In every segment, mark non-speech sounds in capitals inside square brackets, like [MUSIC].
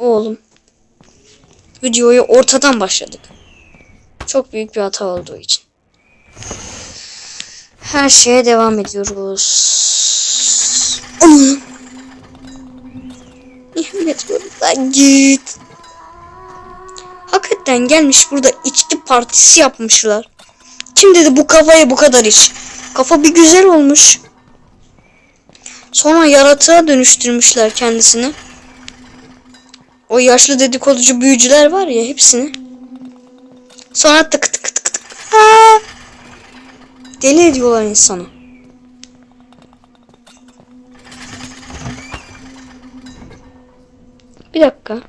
Oğlum. Videoyu ortadan başladık. Çok büyük bir hata olduğu için. Her şeye devam ediyoruz. Onu. Yemin git. Hakikaten gelmiş burada içki partisi yapmışlar. Kim dedi bu kafaya bu kadar iç? Kafa bir güzel olmuş. Sonra yaratığa dönüştürmüşler kendisini. O yaşlı dedikoducu büyücüler var ya hepsini. Sonra tık tık tık tık. Ha! Deli ediyorlar insanı. Bir dakika.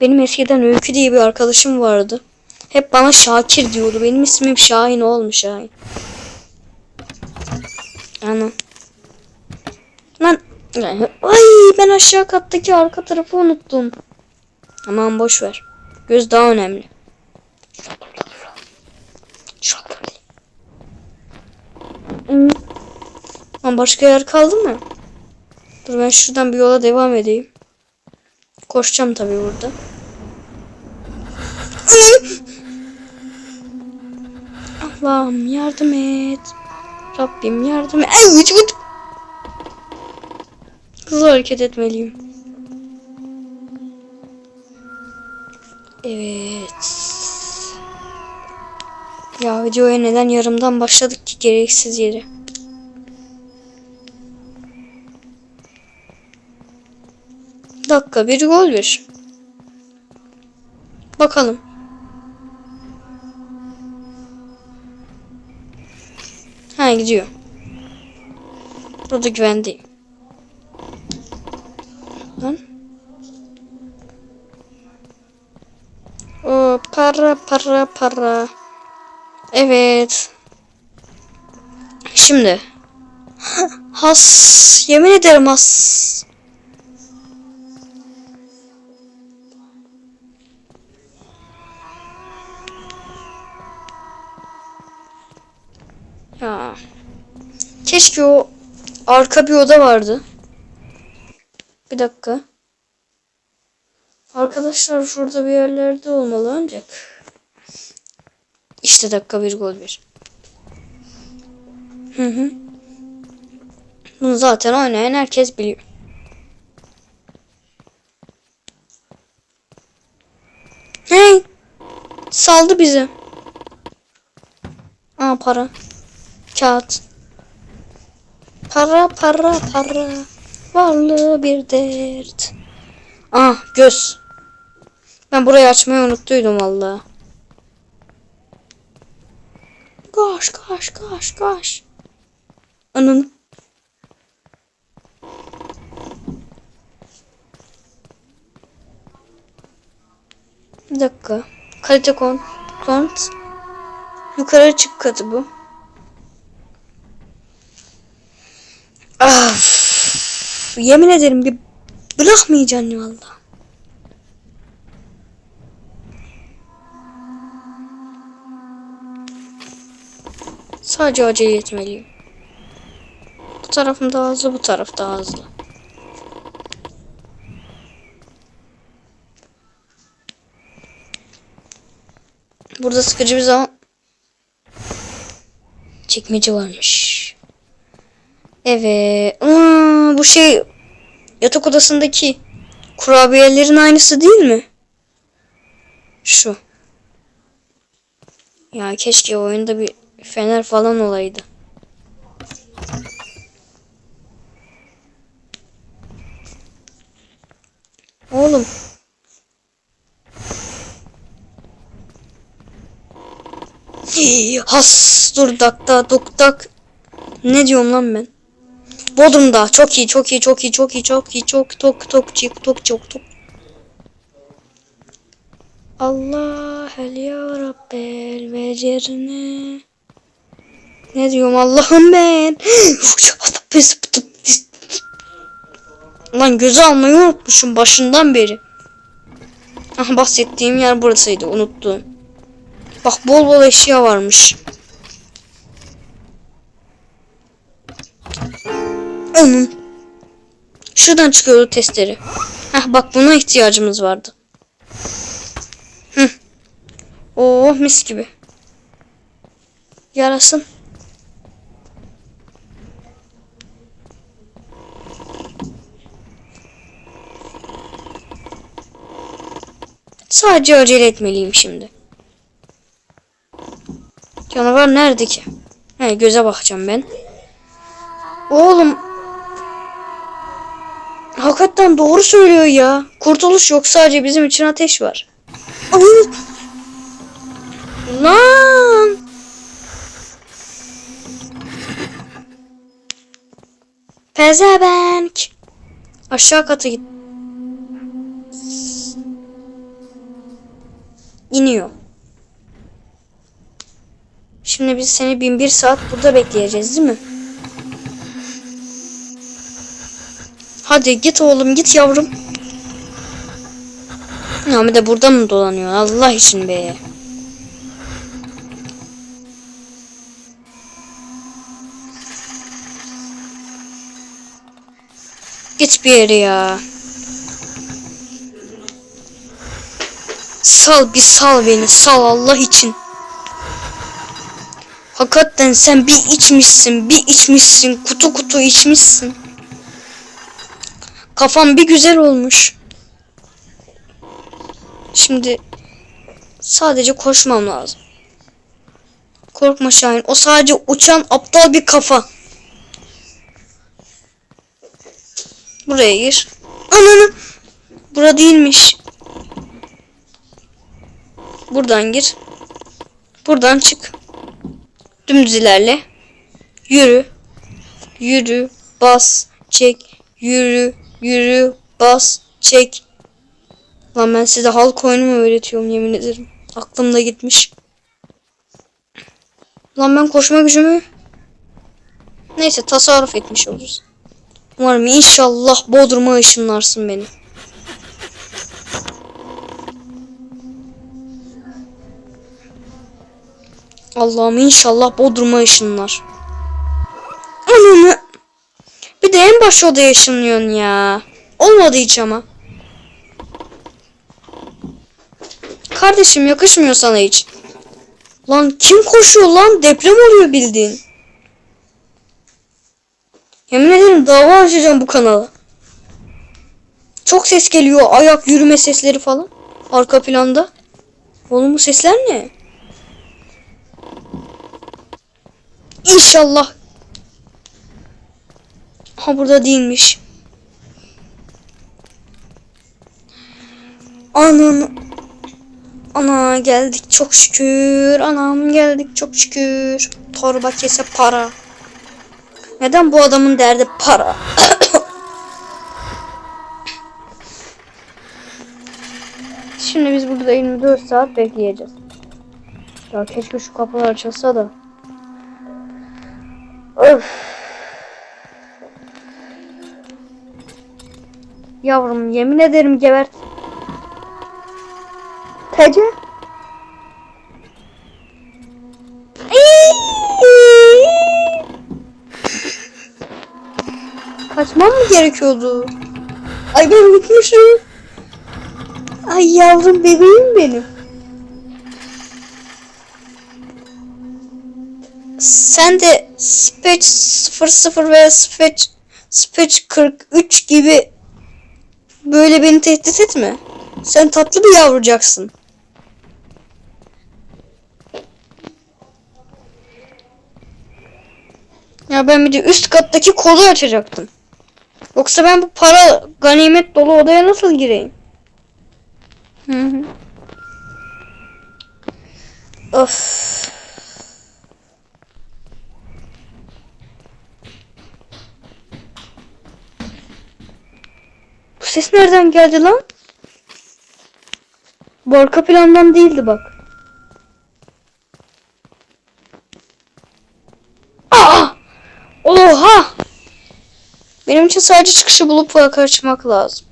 Benim eskiden Öykü diye bir arkadaşım vardı. Hep bana Şakir diyordu. Benim ismim Şahin olmuş Şahin. Anam. Lan. Ay ben aşağı kattaki arka tarafı unuttum. Aman boş ver. Göz daha önemli. Lan başka yer kaldı mı? Dur ben şuradan bir yola devam edeyim. Koşacağım tabii burada. Allah'ım yardım et. Rabbim yardım et. Ay, vıç vıç. Hızlı hareket etmeliyim. Evet. Ya videoya neden yarımdan başladık ki gereksiz yere. Dakika bir gol bir. Bakalım. Ha gidiyor. Burada güvendeyim. Lan. O para para para. Evet. Şimdi. [GASPS] Has. Yemin ederim has. Ya. Keşke o arka bir oda vardı. Bir dakika. Arkadaşlar şurada bir yerlerde olmalı ancak. İşte dakika bir gol bir. Hı hı. Bunu zaten oynayan herkes biliyor. Hey! Saldı bizi. Aa para. Kağıt. Para para para. Varlığı bir dert. Ah göz. Ben burayı açmayı unuttuydum valla. Koş koş koş koş. Anın. Bir dakika. Kalite kont. Yukarı çık katı bu. Of. Yemin ederim bir bırakmayacaksın valla. Sadece acele etmeliyim. Bu tarafım daha hızlı, bu taraf daha hızlı. Burada sıkıcı bir zaman çekmece varmış. Evet. Aa, bu şey yatak odasındaki kurabiyelerin aynısı değil mi? Şu. Ya keşke oyunda bir fener falan olaydı. Oğlum. Has dur dakta duktak. Ne diyorum lan ben? Bodrum'da çok iyi çok iyi çok iyi çok iyi çok iyi çok tok tok çık tok çok tok. Allah el ya Rabbel vecerine. Ne diyorum Allah'ım ben. [GASPS] Lan gözü almayı unutmuşum başından beri. Aha bahsettiğim yer burasıydı unuttum. Bak bol bol eşya varmış. Onun. Şuradan çıkıyordu testleri. Heh bak buna ihtiyacımız vardı. Hı. Oh mis gibi. Yarasın. Sadece acele etmeliyim şimdi. Canavar nerede ki? He göze bakacağım ben. Oğlum. Hakikaten doğru söylüyor ya. Kurtuluş yok sadece bizim için ateş var. Lan. Pezevenk. Aşağı kata git. İniyor. Şimdi biz seni bin bir saat burada bekleyeceğiz değil mi? Hadi git oğlum git yavrum. Ya bir de burada mı dolanıyor? Allah için be. Git bir yere ya. Sal bir sal beni sal Allah için. Hakikaten sen bir içmişsin bir içmişsin kutu kutu içmişsin. Kafam bir güzel olmuş. Şimdi sadece koşmam lazım. Korkma Şahin. O sadece uçan aptal bir kafa. Buraya gir. Ananı. Bura değilmiş. Buradan gir. Buradan çık. Dümdüz ilerle. Yürü. Yürü. Bas. Çek. Yürü. Yürü. Bas. Çek. Lan ben size halk oyunu mu öğretiyorum yemin ederim. Aklımda gitmiş. Lan ben koşma gücümü Neyse tasarruf etmiş oluruz. Umarım inşallah Bodrum'a ışınlarsın beni. Allah'ım inşallah Bodrum'a ışınlar. Ananı. Bir de en baş odaya ışınlıyorsun ya. Olmadı hiç ama. Kardeşim yakışmıyor sana hiç. Lan kim koşuyor lan? Deprem oluyor bildiğin. Yemin ederim dava açacağım bu kanala. Çok ses geliyor. Ayak yürüme sesleri falan. Arka planda. Oğlum bu sesler ne? İnşallah. Ha burada değilmiş. Ananı. Ana geldik çok şükür. Anam geldik çok şükür. Torba kese para. Neden bu adamın derdi para? [COUGHS] Şimdi biz burada 24 saat bekleyeceğiz. Ya keşke şu kapılar açılsa da. Öf. Yavrum yemin ederim gebert. Tece. Kaçmam mı gerekiyordu? Ay ben unutmuşum. Ay yavrum bebeğim benim. Sen de Spetch 00 veya Spetch Spetch 43 gibi böyle beni tehdit etme. Sen tatlı bir yavrucaksın. Ya ben bir de üst kattaki kolu açacaktım. Yoksa ben bu para ganimet dolu odaya nasıl gireyim? Hı hı. Of. Ses nereden geldi lan? Bu arka plandan değildi bak. Aa! Oha! Benim için sadece çıkışı bulup kaçmak lazım.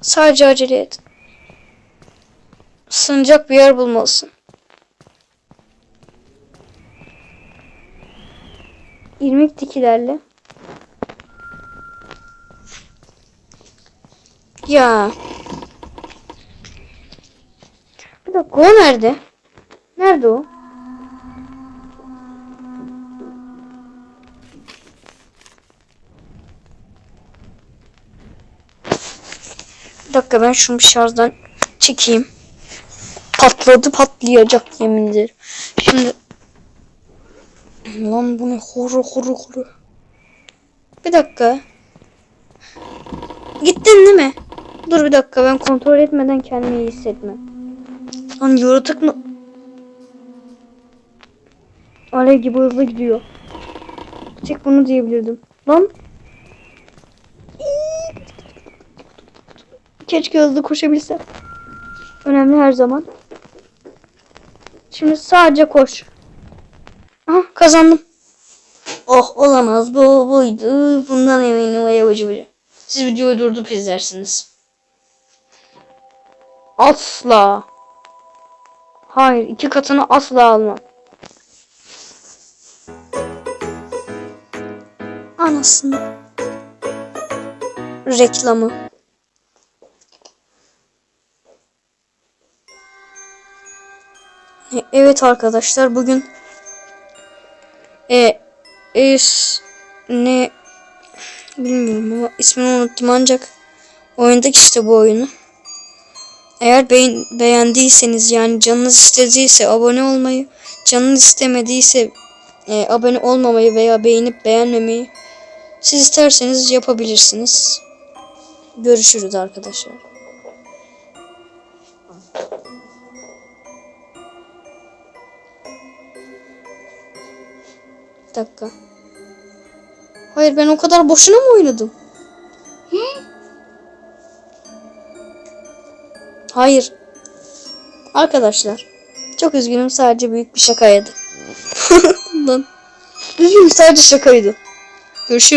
Sadece acele et. Sığınacak bir yer bulmalısın. irmik dikilerle. Ya. Bir dakika o nerede? Nerede o? Bir dakika ben şunu bir şarjdan çekeyim. Patladı patlayacak yemin ederim. Şimdi Lan bu ne horu horu horu. Bir dakika. Gittin değil mi? Dur bir dakika ben kontrol etmeden kendimi iyi hissetmem. Lan yaratık mı? Alev gibi hızlı gidiyor. Tek bunu diyebilirdim. Lan. Keşke hızlı koşabilsem. Önemli her zaman. Şimdi sadece koş. Aha kazandım. Oh olamaz bu buydu. Bundan eminim ve yapıcı Siz videoyu durdurup izlersiniz. Asla. Hayır iki katını asla almam. Anasını. Reklamı. E, Evet arkadaşlar bugün e, es, ne bilmiyorum ama ismini unuttum ancak oynadık işte bu oyunu. Eğer beğen, beğendiyseniz yani canınız istediyse abone olmayı, canınız istemediyse e, abone olmamayı veya beğenip beğenmemeyi siz isterseniz yapabilirsiniz. Görüşürüz arkadaşlar. Dakika. Hayır ben o kadar boşuna mı oynadım? Hayır. Arkadaşlar. Çok üzgünüm sadece büyük bir şakaydı. [LAUGHS] Üzgünüm sadece şakaydı. Görüşürüz.